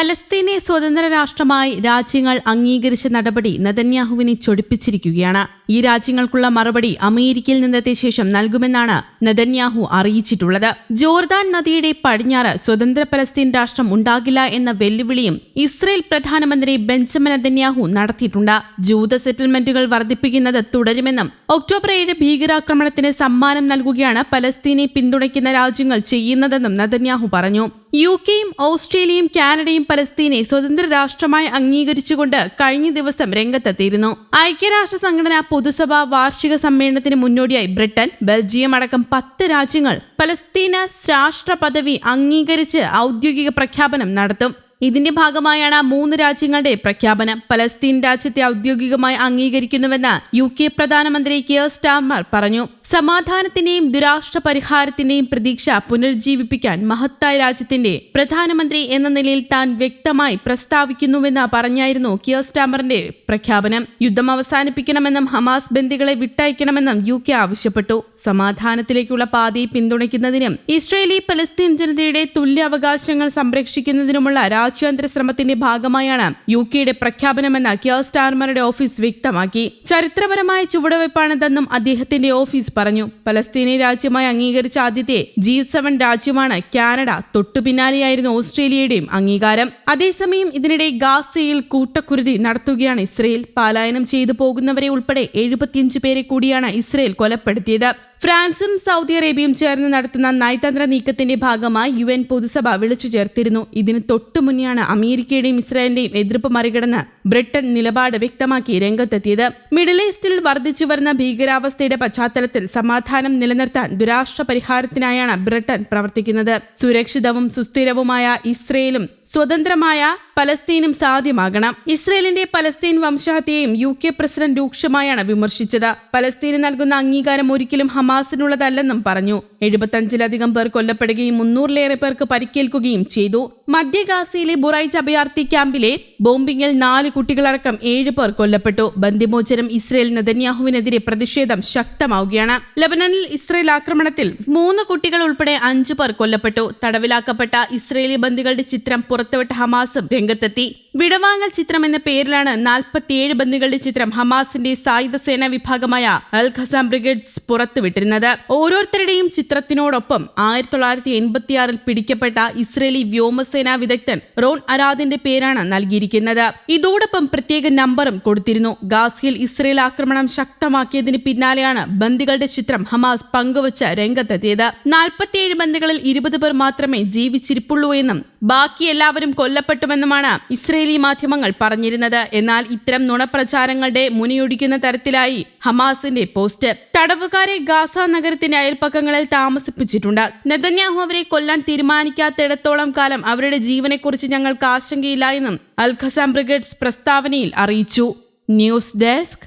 പലസ്തീനെ സ്വതന്ത്ര രാഷ്ട്രമായി രാജ്യങ്ങൾ അംഗീകരിച്ച നടപടി നെതന്യാഹുവിനെ ചൊടിപ്പിച്ചിരിക്കുകയാണ്. ഈ രാജ്യങ്ങൾക്കുള്ള മറുപടി അമേരിക്കയിൽ നിന്നെത്തിയ ശേഷം നൽകുമെന്നാണ് നെതന്യാഹു അറിയിച്ചിട്ടുള്ളത്. ജോർദാൻ നദിയുടെ പടിഞ്ഞാറ് സ്വതന്ത്ര പലസ്തീൻ രാഷ്ട്രം ഉണ്ടാകില്ല എന്ന വെല്ലുവിളിയും ഇസ്രയേൽ പ്രധാനമന്ത്രി ബെഞ്ചമിൻ നെതന്യാഹു നടത്തിയിട്ടുണ്ട്. ജൂത സെറ്റിൽമെന്റുകൾ വർദ്ധിപ്പിക്കുന്നത് തുടരുമെന്നും ഒക്ടോബർ ഏഴ് ഭീകരാക്രമണത്തിന് സമ്മാനം നൽകുകയാണ് പലസ്തീനെ പിന്തുണയ്ക്കുന്ന രാജ്യങ്ങൾ ചെയ്യുന്നതെന്നും നെതന്യാഹു പറഞ്ഞു. യു കെയും ഓസ്ട്രേലിയയും കാനഡയും പലസ്തീനെ സ്വതന്ത്ര രാഷ്ട്രമായി അംഗീകരിച്ചുകൊണ്ട് കഴിഞ്ഞ ദിവസം രംഗത്തെത്തിയിരുന്നു. ഐക്യരാഷ്ട്ര സംഘടന പൊതുസഭ വാർഷിക സമ്മേളനത്തിന് മുന്നോടിയായി ബ്രിട്ടൻ ബെൽജിയം അടക്കം പത്ത് രാജ്യങ്ങൾ പലസ്തീന രാഷ്ട്ര പദവി അംഗീകരിച്ച് ഔദ്യോഗിക പ്രഖ്യാപനം നടത്തും. ഇതിന്റെ ഭാഗമായാണ് മൂന്ന് രാജ്യങ്ങളുടെ പ്രഖ്യാപനം. പലസ്തീൻ രാജ്യത്തെ ഔദ്യോഗികമായി അംഗീകരിക്കുന്നുവെന്ന് യു കെ പ്രധാനമന്ത്രി കിയർ സ്റ്റാമർ പറഞ്ഞു. സമാധാനത്തിന്റെയും ദുരാഷ്ട്ര പരിഹാരത്തിന്റെയും പ്രതീക്ഷ പുനർജീവിപ്പിക്കാൻ മഹത്തായ രാജ്യത്തിന്റെ പ്രധാനമന്ത്രി എന്ന നിലയിൽ താൻ വ്യക്തമായി പ്രസ്താവിക്കുന്നുവെന്ന് പറഞ്ഞായിരുന്നു കിയർ സ്റ്റാമറിന്റെ പ്രഖ്യാപനം. യുദ്ധം അവസാനിപ്പിക്കണമെന്നും ഹമാസ് ബന്ദികളെ വിട്ടയക്കണമെന്നും യു കെ ആവശ്യപ്പെട്ടു. സമാധാനത്തിലേക്കുള്ള പാതയെ പിന്തുണയ്ക്കുന്നതിനും ഇസ്രയേലി പലസ്തീൻ ജനതയുടെ തുല്യ അവകാശങ്ങൾ സംരക്ഷിക്കുന്നതിനുമുള്ള രാജ്യാന്തര ശ്രമത്തിന്റെ ഭാഗമായാണ് യു കെയുടെ പ്രഖ്യാപനമെന്ന് കിയർ സ്റ്റാർമറുടെ ഓഫീസ് വ്യക്തമാക്കി. ചരിത്രപരമായ ചുവടുവയ്പ്പാണിതെന്നും അദ്ദേഹത്തിന്റെ ഓഫീസ് പറഞ്ഞു പലസ്തീനെ രാജ്യമായി അംഗീകരിച്ച ആദ്യത്തെ ജി സെവൻ രാജ്യമാണ് കാനഡ. തൊട്ടു പിന്നാലെയായിരുന്നു ഓസ്ട്രേലിയയുടെയും അംഗീകാരം. അതേസമയം ഇതിനിടെ ഗാസയിൽ കൂട്ടക്കുരുതി നടത്തുകയാണ് ഇസ്രയേൽ. പലായനം ചെയ്തു പോകുന്നവരെ ഉൾപ്പെടെ എഴുപത്തിയഞ്ച് പേരെ കൂടിയാണ് ഇസ്രയേൽ കൊലപ്പെടുത്തിയത്. ഫ്രാൻസും സൗദി അറേബ്യയും ചേർന്ന് നടത്തുന്ന നയതന്ത്ര നീക്കത്തിന്റെ ഭാഗമായി യു എൻ പൊതുസഭ വിളിച്ചു ചേർത്തിരുന്നു. ഇതിന് തൊട്ടു മുന്നെയാണ് അമേരിക്കയുടെയും ഇസ്രായേലിന്റെയും എതിർപ്പ് മറികടന്ന് ബ്രിട്ടൻ നിലപാട് വ്യക്തമാക്കി രംഗത്തെത്തിയത്. മിഡിൽ ഈസ്റ്റിൽ വർദ്ധിച്ചു വരുന്ന ഭീകരാവസ്ഥയുടെ പശ്ചാത്തലത്തിൽ സമാധാനം നിലനിർത്താൻ ദുരാഷ്ട്ര പരിഹാരത്തിനായാണ് ബ്രിട്ടൻ പ്രവർത്തിക്കുന്നത്. സുരക്ഷിതവും സുസ്ഥിരവുമായ ഇസ്രയേലും സ്വതന്ത്രമായ പലസ്തീനും സാധ്യമാകണം. ഇസ്രയേലിന്റെ പലസ്തീൻ വംശഹത്യയും യു കെ പ്രസിഡന്റ് രൂക്ഷമായാണ് വിമർശിച്ചത്. പലസ്തീന് നൽകുന്ന അംഗീകാരം ഒരിക്കലും ഹമാസിനുള്ളതല്ലെന്നും പറഞ്ഞു. എഴുപത്തഞ്ചിലധികം പേർ കൊല്ലപ്പെടുകയും മുന്നൂറിലേറെ പേർക്ക് പരിക്കേൽക്കുകയും ചെയ്തു. മധ്യ ഗാസയിലെ ബുറൈജ് അഭയാർത്ഥി ക്യാമ്പിലെ ബോംബിങ്ങിൽ നാല് കുട്ടികളടക്കം ഏഴ് പേർ കൊല്ലപ്പെട്ടു. ബന്ദിമോചനം ഇസ്രയേൽ നെതന്യാഹുവിനെതിരെ പ്രതിഷേധം ശക്തമാവുകയാണ്. ലബനനിൽ ഇസ്രയേൽ ആക്രമണത്തിൽ മൂന്ന് കുട്ടികൾ ഉൾപ്പെടെ അഞ്ചു പേർ കൊല്ലപ്പെട്ടു. തടവിലാക്കപ്പെട്ട ഇസ്രയേലി ബന്ദികളുടെ ചിത്രം പുറത്തുവിട്ട ഹമാസും രംഗത്തെത്തി. വിടവാങ്ങൽ ചിത്രം എന്ന പേരിലാണ് നാൽപ്പത്തിയേഴ് ബന്ദികളുടെ ചിത്രം ഹമാസിന്റെ സായുധ സേനാ വിഭാഗമായ അൽ ഖസാം ബ്രിഗേഡ്സ് പുറത്തുവിട്ടിരുന്നത്. ഓരോരുത്തരുടെയും ചിത്രത്തിനോടൊപ്പം ആയിരത്തി തൊള്ളായിരത്തി എൺപത്തിയാറിൽ പിടിക്കപ്പെട്ട ഇസ്രയേലി വ്യോമസേനാ വിദഗ്ധൻ റോൺ അരാദിന്റെ പേരാണ് നൽകിയിരിക്കുന്നത്. ഇതോടൊപ്പം പ്രത്യേക നമ്പറും കൊടുത്തിരുന്നു. ഗാസിയിൽ ഇസ്രയേൽ ആക്രമണം ശക്തമാക്കിയതിന് പിന്നാലെയാണ് ബന്ദികളുടെ ചിത്രം ഹമാസ് പങ്കുവച്ച് രംഗത്തെത്തിയത്. നാൽപ്പത്തിയേഴ് ബന്ദികളിൽ ഇരുപത് പേർ മാത്രമേ ജീവിച്ചിരിപ്പുള്ളൂ എന്നും ബാക്കി എല്ലാവരും കൊല്ലപ്പെട്ടുവെന്നുമാണ് ഇസ്രയേലി മാധ്യമങ്ങൾ പറഞ്ഞിരുന്നത്. എന്നാൽ ഇത്തരം നുണപ്രചാരങ്ങളുടെ മുനിയൊടിക്കുന്ന തരത്തിലായി ഹമാസിന്റെ പോസ്റ്റ്. തടവുകാരെ ഗാസ നഗരത്തിന്റെ അയൽപ്പക്കങ്ങളിൽ താമസിപ്പിച്ചിട്ടുണ്ട്. നെതന്യാഹു അവരെ കൊല്ലാൻ തീരുമാനിക്കാത്തിടത്തോളം കാലം അവരുടെ ജീവനെക്കുറിച്ച് ഞങ്ങൾക്ക് ആശങ്കയില്ല എന്നും അൽ ഖസാം ബ്രിഗേഡ്സ് പ്രസ്താവനയിൽ അറിയിച്ചു. News desk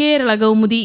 Kerala Kaumudi.